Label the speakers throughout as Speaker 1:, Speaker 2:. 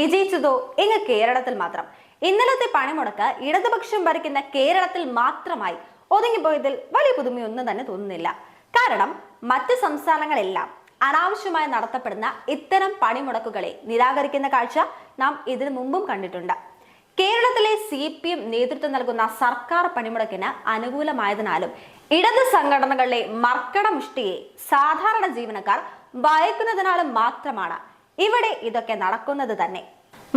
Speaker 1: വിജയിച്ചതോ ഇങ്ങ് കേരളത്തിൽ മാത്രം. ഇന്നലത്തെ പണിമുടക്ക് ഇടതുപക്ഷം ഭരിക്കുന്ന കേരളത്തിൽ മാത്രമായി ഒതുങ്ങിപ്പോയതിൽ വലിയ പുതുമയൊന്നും തന്നെ തോന്നുന്നില്ല. കാരണം മറ്റ് സംസ്ഥാനങ്ങളെല്ലാം അനാവശ്യമായി നടത്തപ്പെടുന്ന ഇത്തരം പണിമുടക്കുകളെ നിരാകരിക്കുന്ന കാഴ്ച നാം ഇതിനു മുമ്പും കണ്ടിട്ടുണ്ട്. കേരളത്തിലെ സി പി എം നേതൃത്വം നൽകുന്ന സർക്കാർ പണിമുടക്കിന് അനുകൂലമായതിനാലും ഇടത് സംഘടനകളിലെ മർക്കട മുഷ്ടിയെ സാധാരണ ജീവനക്കാർ ഭയക്കുന്നതിനാലും മാത്രമാണ് ഇവിടെ ഇതൊക്കെ നടക്കുന്നത് തന്നെ.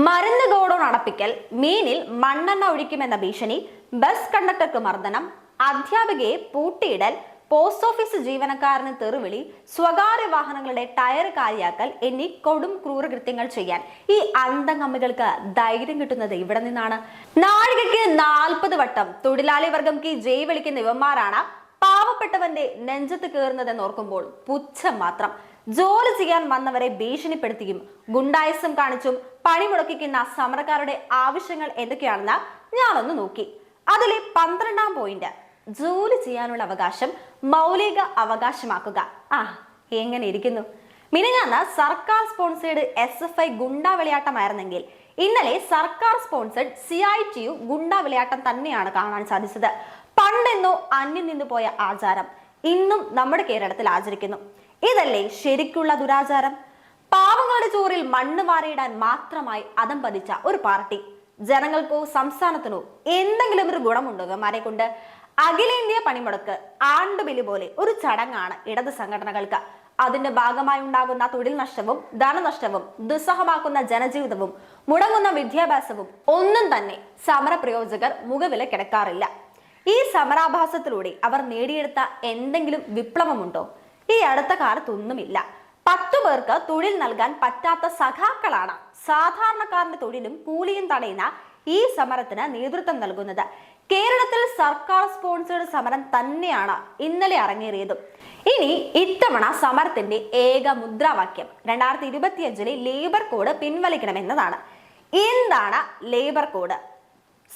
Speaker 1: മരുന്ന് ഗോഡോൺ അടപ്പിക്കൽ മീനിൽ മണ്ണെണ്ണ ഒഴിക്കുമെന്ന ഭീഷണി ബസ് കണ്ടക്ടർക്ക് മർദ്ദനം അധ്യാപികയെ പൂട്ടിയിടൽ പോസ്റ്റ് ഓഫീസ് ജീവനക്കാരന് തെറിവിളി സ്വകാര്യ വാഹനങ്ങളുടെ ടയർ കാലിയാക്കൽ എന്നീ കൊടും ക്രൂരകൃത്യങ്ങൾ ചെയ്യാൻ ഈ അന്തംഗമ്മികൾക്ക് ധൈര്യം കിട്ടുന്നത് ഇവിടെ നിന്നാണ്. നാഴികയ്ക്ക് നാൽപ്പത് വട്ടം തൊഴിലാളി വർഗം കി ജയ് വിളിക്കുന്ന ഇവന്മാരാണ് പാവപ്പെട്ടവന്റെ നെഞ്ചത്ത് കയറുന്നതെന്ന് ഓർക്കുമ്പോൾ പുച്ഛം മാത്രം. ജോലി ചെയ്യാൻ വന്നവരെ ഭീഷണിപ്പെടുത്തിയും ഗുണ്ടായസം കാണിച്ചും പണിമുടക്കിക്കുന്ന സമരക്കാരുടെ ആവശ്യങ്ങൾ എന്തൊക്കെയാണെന്ന് ഞാനൊന്ന് നോക്കി. അതിലെ പന്ത്രണ്ടാം പോയിന്റ്. ജോലി ചെയ്യാനുള്ള അവകാശം മൗലിക അവകാശമാക്കുക. ആ എങ്ങനെ ഇരിക്കുന്നു? മിനിഞ്ഞാന്ന് സർക്കാർ സ്പോൺസേഡ് എസ് എഫ് ഐ ഗുണ്ടാ വിളയാട്ടമായിരുന്നെങ്കിൽ ഇന്നലെ സർക്കാർ sponsored C I T U ഗുണ്ടാ വിളയാട്ടം തന്നെയാണ് കാണാൻ സാധിച്ചത്. പണ്ടെന്നോ അന്യം നിന്നു പോയ ആചാരം ഇന്നും നമ്മുടെ കേരളത്തിൽ ആചരിക്കുന്നു. ഇതല്ലേ ശരിക്കുള്ള ദുരാചാരം? പാവങ്ങളുടെ ചോറിൽ മണ്ണ് വാരിയിടാൻ മാത്രമായി അതം പതിച്ച ഒരു പാർട്ടി. ജനങ്ങൾക്കോ സംസ്ഥാനത്തിനോ എന്തെങ്കിലും ഒരു ഗുണമുണ്ടോ ഇവന്മാരെ കൊണ്ട്? അഖിലേന്ത്യ പണിമുടക്ക് ആണ്ടുബലി പോലെ ഒരു ചടങ്ങാണ് ഇടത് സംഘടനകൾക്ക്. അതിന്റെ ഭാഗമായി ഉണ്ടാകുന്ന തൊഴിൽ നഷ്ടവും ധനനഷ്ടവും ദുസ്സഹമാക്കുന്ന ജനജീവിതവും മുടങ്ങുന്ന വിദ്യാഭ്യാസവും ഒന്നും തന്നെ സമരപ്രയോജകർ മുഖവില കിടക്കാറില്ല. ഈ സമരാഭാസത്തിലൂടെ അവർ നേടിയെടുത്ത എന്തെങ്കിലും വിപ്ലവമുണ്ടോ? ഈ അടുത്ത കാലത്തൊന്നുമില്ല. പത്തു പേർക്ക് തൊഴിൽ നൽകാൻ പറ്റാത്ത സഖാക്കളാണ് സാധാരണക്കാരന്റെ തൊഴിലും കൂലിയും തടയുന്ന ഈ സമരത്തിന് നേതൃത്വം നൽകുന്നത്. കേരളത്തിൽ സർക്കാർ സ്പോൺസേഡ് സമരം തന്നെയാണ് ഇന്നലെ അരങ്ങേറിയതും. ഇനി ഇത്തവണ സമരത്തിന്റെ ഏക മുദ്രാവാക്യം രണ്ടായിരത്തി ഇരുപത്തിയഞ്ചിലെ ലേബർ കോഡ് പിൻവലിക്കണമെന്നതാണ്. എന്താണ് ലേബർ കോഡ്?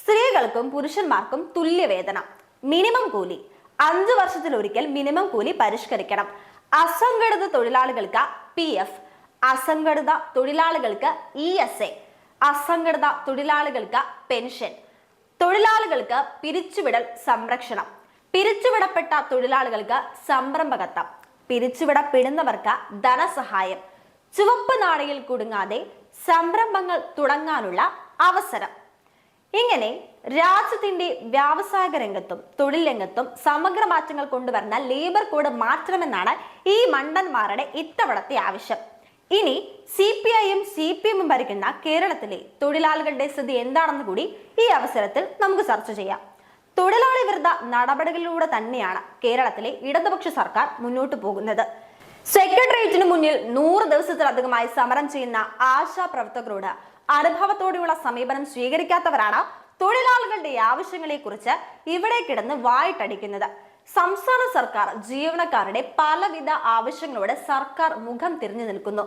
Speaker 1: സ്ത്രീകൾക്കും പുരുഷന്മാർക്കും തുല്യവേതനം മിനിമം കൂലി. അഞ്ചു വർഷത്തിലൊരിക്കൽ മിനിമം കൂലി പരിഷ്കരിക്കണം. അസംഘടിത തൊഴിലാളികൾക്ക് പി എഫ് അസംഘടിത തൊഴിലാളികൾക്ക് ഇ എസ് എ അസംഘടിത തൊഴിലാളികൾക്ക് പെൻഷൻ തൊഴിലാളികൾക്ക് പിരിച്ചുവിടൽ സംരക്ഷണം പിരിച്ചുവിടപ്പെട്ട തൊഴിലാളികൾക്ക് സംരംഭകത്വം പിരിച്ചുവിടപ്പെടുന്നവർക്ക് ധനസഹായം ചുവപ്പ് നാടയിൽ കുടുങ്ങാതെ സംരംഭങ്ങൾ തുടങ്ങാനുള്ള അവസരം. ഇങ്ങനെ രാജ്യത്തിന്റെ വ്യാവസായിക രംഗത്തും തൊഴിൽ രംഗത്തും സമഗ്ര മാറ്റങ്ങൾ കൊണ്ടുവരുന്ന ലേബർ കോഡ് മാറ്റണമെന്നാണ് ഈ മണ്ടന്മാരുടെ ഇത്തവണത്തെ ആവശ്യം. ഇനി സി പി ഐയും സി പി എമ്മും ഭരിക്കുന്ന കേരളത്തിലെ തൊഴിലാളികളുടെ സ്ഥിതി എന്താണെന്ന് കൂടി ഈ അവസരത്തിൽ നമുക്ക് ചർച്ച ചെയ്യാം. തൊഴിലാളി വിരുദ്ധ നടപടികളിലൂടെ തന്നെയാണ് കേരളത്തിലെ ഇടതുപക്ഷ സർക്കാർ മുന്നോട്ട് പോകുന്നത്. സെക്രട്ടേറിയറ്റിന് മുന്നിൽ നൂറ് ദിവസത്തിലധികമായി സമരം ചെയ്യുന്ന ആശാ പ്രവർത്തകരോട് അനുഭവത്തോടെയുള്ള സമീപനം സ്വീകരിക്കാത്തവരാണ് തൊഴിലാളികളുടെ ആവശ്യങ്ങളെ കുറിച്ച് ഇവിടെ കിടന്ന് വായിട്ടടിക്കുന്നത്. സംസ്ഥാന സർക്കാർ ജീവനക്കാരുടെ പലവിധ ആവശ്യങ്ങളോട് സർക്കാർ മുഖം തിരിഞ്ഞു നിൽക്കുന്നു.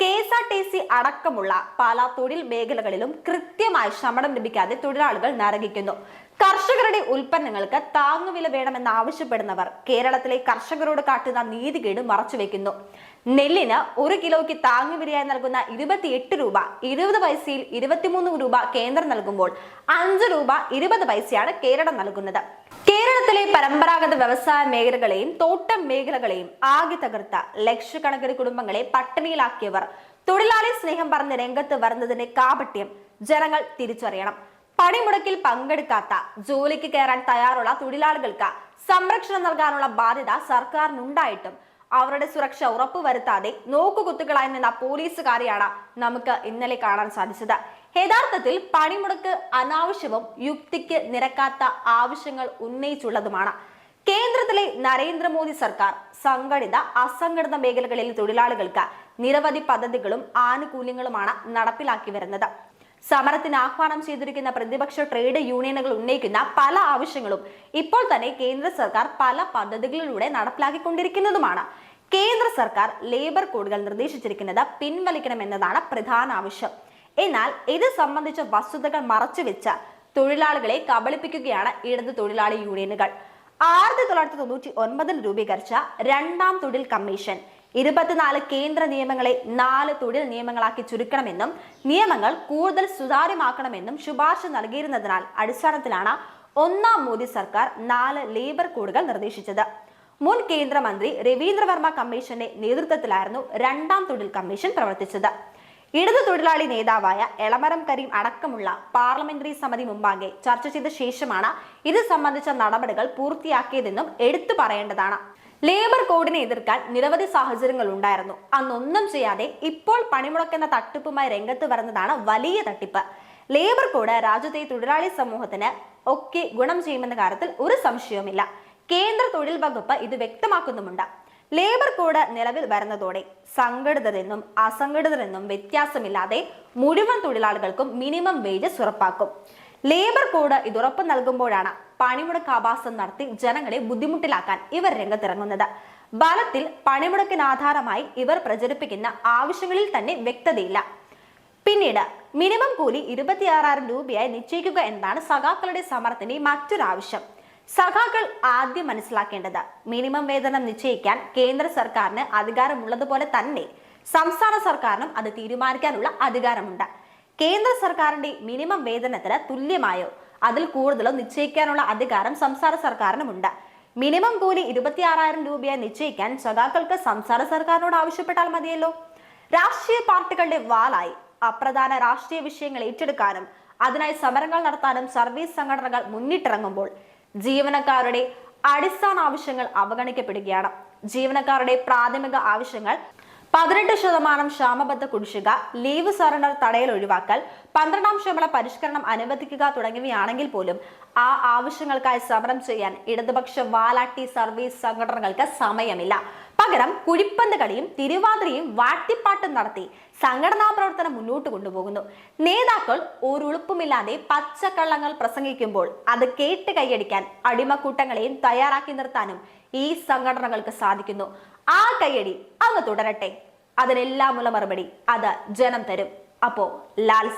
Speaker 1: K S R T C അടക്കമുള്ള പല തൊഴിൽ മേഖലകളിലും കൃത്യമായി ശമനം ലഭിക്കാതെ തൊഴിലാളികൾ നരകിക്കുന്നു. കർഷകരുടെ ഉൽപ്പന്നങ്ങൾക്ക് താങ്ങുവില വേണമെന്ന് ആവശ്യപ്പെടുന്നവർ കേരളത്തിലെ കർഷകരോട് കാട്ടുന്ന നീതികേട് മറച്ചുവെക്കുന്നു. നെല്ലിന് ഒരു കിലോയ്ക്ക് താങ്ങുവിലയായി നൽകുന്ന ഇരുപത്തിയെട്ട് രൂപ ഇരുപത് പൈസയിൽ ഇരുപത്തിമൂന്ന് രൂപ കേന്ദ്രം നൽകുമ്പോൾ അഞ്ച് രൂപ ഇരുപത് പൈസയാണ് കേരളം നൽകുന്നത്. കേരളത്തിലെ പരമ്പരാഗത വ്യവസായ മേഖലകളെയും തോട്ടം മേഖലകളെയും ആകെ തകർത്ത ലക്ഷക്കണക്കിന് കുടുംബങ്ങളെ പട്ടിണിയിലാക്കിയവർ. തൊഴിലാളി സ്നേഹം പറഞ്ഞ് രംഗത്ത് വരുന്നതിന്റെ കാപട്യം ജനങ്ങൾ തിരിച്ചറിയണം. പണിമുടക്കിൽ പങ്കെടുക്കാത്ത ജോലിക്ക് കയറാൻ തയ്യാറുള്ള തൊഴിലാളികൾക്ക് സംരക്ഷണം നൽകാനുള്ള ബാധ്യത സർക്കാരിനുണ്ടായിട്ടും അവരുടെ സുരക്ഷ ഉറപ്പുവരുത്താതെ നോക്കുകുത്തുകളായി നിന്ന പോലീസുകാരെയാണ് നമുക്ക് ഇന്നലെ കാണാൻ സാധിച്ചത്. യഥാർത്ഥത്തിൽ പണിമുടക്ക് അനാവശ്യവും യുക്തിക്ക് നിരക്കാത്ത ആവശ്യങ്ങൾ ഉന്നയിച്ചുള്ളതുമാണ്. കേന്ദ്രത്തിലെ നരേന്ദ്രമോദി സർക്കാർ സംഘടിത അസംഘടിത മേഖലകളിലെ തൊഴിലാളികൾക്ക് നിരവധി പദ്ധതികളും ആനുകൂല്യങ്ങളുമാണ് നടപ്പിലാക്കി വരുന്നത്. സമരത്തിന് ആഹ്വാനം ചെയ്തിരിക്കുന്ന പ്രതിപക്ഷ ട്രേഡ് യൂണിയനുകൾ ഉന്നയിക്കുന്ന പല ആവശ്യങ്ങളും ഇപ്പോൾ തന്നെ കേന്ദ്ര സർക്കാർ പല പദ്ധതികളിലൂടെ നടപ്പിലാക്കിക്കൊണ്ടിരിക്കുന്നതുമാണ്. കേന്ദ്ര സർക്കാർ ലേബർ കോഡുകൾ നിർദ്ദേശിച്ചിരിക്കുന്നത് പിൻവലിക്കണമെന്നതാണ് പ്രധാന ആവശ്യം. എന്നാൽ ഇത് സംബന്ധിച്ച വസ്തുതകൾ മറച്ചുവെച്ച് തൊഴിലാളികളെ കബളിപ്പിക്കുകയാണ് ഇടത് തൊഴിലാളി യൂണിയനുകൾ. ആയിരത്തി തൊള്ളായിരത്തി തൊണ്ണൂറ്റി ഒൻപതിൽ രൂപീകരിച്ച രണ്ടാം തൊഴിൽ കമ്മീഷൻ ഇരുപത്തിനാല് കേന്ദ്ര നിയമങ്ങളെ നാല് തൊഴിൽ നിയമങ്ങളാക്കി ചുരുക്കണമെന്നും നിയമങ്ങൾ കൂടുതൽ സുതാര്യമാക്കണമെന്നും ശുപാർശ നൽകിയിരുന്നതിനാൽ അടിസ്ഥാനത്തിലാണ് ഒന്നാം മോദി സർക്കാർ നാല് ലേബർ കോഡുകൾ നിർദ്ദേശിച്ചത്. മുൻ കേന്ദ്രമന്ത്രി രവീന്ദ്രവർമ്മ കമ്മീഷന്റെ നേതൃത്വത്തിലായിരുന്നു രണ്ടാം തൊഴിൽ കമ്മീഷൻ പ്രവർത്തിച്ചത്. ഇടതു തൊഴിലാളി നേതാവായ എളമരം കരീം അടക്കമുള്ള പാർലമെന്ററി സമിതി മുമ്പാകെ ചർച്ച ചെയ്ത ശേഷമാണ് ഇത് സംബന്ധിച്ച നടപടികൾ പൂർത്തിയാക്കിയതെന്നും എടുത്തു പറയേണ്ടതാണ്. ലേബർ കോഡിനെ എതിർക്കാൻ നിരവധി സാഹചര്യങ്ങൾ ഉണ്ടായിരുന്നു. അന്നൊന്നും ചെയ്യാതെ ഇപ്പോൾ പണിമുടക്കുന്ന തട്ടിപ്പുമായി രംഗത്ത് വരുന്നതാണ് വലിയ തട്ടിപ്പ്. ലേബർ കോഡ് രാജ്യത്തെ തൊഴിലാളി സമൂഹത്തിന് ഒക്കെ ഗുണം ചെയ്യുമെന്ന കാര്യത്തിൽ ഒരു സംശയവുമില്ല. കേന്ദ്ര തൊഴിൽ വകുപ്പ് ഇത് വ്യക്തമാക്കുന്നുമുണ്ട്. ലേബർ കോഡ് നിലവിൽ വരുന്നതോടെ സംഘടിതരെന്നും അസംഘടിതരെന്നും വ്യത്യാസമില്ലാതെ മുഴുവൻ തൊഴിലാളികൾക്കും മിനിമം വേജസ് ഉറപ്പാക്കും. ലേബർ കോഡ് ഇത് ഉറപ്പ് നൽകുമ്പോഴാണ് പണിമുടക്ക് നടത്തി ജനങ്ങളെ ബുദ്ധിമുട്ടിലാക്കാൻ ഇവർ രംഗത്തിറങ്ങുന്നത്. ബലത്തിൽ പണിമുടക്കിന് ആധാരമായി ഇവർ പ്രചരിപ്പിക്കുന്ന ആവശ്യങ്ങളിൽ തന്നെ വ്യക്തതയില്ല. പിന്നീട് മിനിമം കൂലി ഇരുപത്തിയാറായിരം രൂപയായി നിശ്ചയിക്കുക എന്നതാണ് സഖാക്കളുടെ സമരത്തിന്റെ മറ്റൊരു ആവശ്യം. സഖാക്കൾ ആദ്യം മനസ്സിലാക്കേണ്ടത് മിനിമം വേതനം നിശ്ചയിക്കാൻ കേന്ദ്ര സർക്കാരിന് അധികാരമുള്ളതുപോലെ തന്നെ സംസ്ഥാന സർക്കാരിനും അത് തീരുമാനിക്കാനുള്ള അധികാരമുണ്ട്. കേന്ദ്ര സർക്കാരിന്റെ മിനിമം വേതനത്തിന് തുല്യമായോ? അതിൽ കൂടുതലോ നിശ്ചയിക്കാനുള്ള അധികാരം സംസ്ഥാന സർക്കാരിനുമുണ്ട്. മിനിമം കൂലി ഇരുപത്തിയാറായിരം രൂപയായി നിശ്ചയിക്കാൻ സഖാക്കൾക്ക് സംസ്ഥാന സർക്കാരിനോട് ആവശ്യപ്പെട്ടാൽ മതിയല്ലോ. രാഷ്ട്രീയ പാർട്ടികളുടെ വാലായി അപ്രധാന രാഷ്ട്രീയ വിഷയങ്ങൾ ഏറ്റെടുക്കാനും അതിനായി സമരങ്ങൾ നടത്താനും സർവീസ് സംഘടനകൾ മുന്നിട്ടിറങ്ങുമ്പോൾ ജീവനക്കാരുടെ അടിസ്ഥാന ആവശ്യങ്ങൾ അവഗണിക്കപ്പെടുകയാണ്. ജീവനക്കാരുടെ പ്രാഥമിക ആവശ്യങ്ങൾ പതിനെട്ട് ശതമാനം ക്ഷാമബദ്ധ കുടിശ്ശിക ലീവ് സറണ്ടർ തടയൽ ഒഴിവാക്കൽ പന്ത്രണ്ടാം ശമ്പള പരിഷ്കരണം അനുവദിക്കുക തുടങ്ങിയവയാണെങ്കിൽ പോലും ആ ആവശ്യങ്ങൾക്കായി സമരം ചെയ്യാൻ ഇടതുപക്ഷ വാലാട്ടി സർവീസ് സംഘടനകൾക്ക് സമയമില്ല. പകരം കുഴിപ്പന്ത് കളിയും തിരുവാതിരയും വാട്ടിപ്പാട്ടും നടത്തി സംഘടനാ പ്രവർത്തനം മുന്നോട്ട് കൊണ്ടുപോകുന്നു. നേതാക്കൾ ഒരുളുപ്പുമില്ലാതെ പച്ചക്കള്ളങ്ങൾ പ്രസംഗിക്കുമ്പോൾ അത് കേട്ട് കൈയടിക്കാൻ അടിമക്കൂട്ടങ്ങളെയും തയ്യാറാക്കി നിർത്താനും ഈ സംഘടനകൾക്ക് സാധിക്കുന്നു. ആ കയ്യടി അങ്ങ് തുടരട്ടെ. അതിനെല്ലാമുള്ള മറുപടി അത് ജനം തരും. അപ്പോ ലാൽ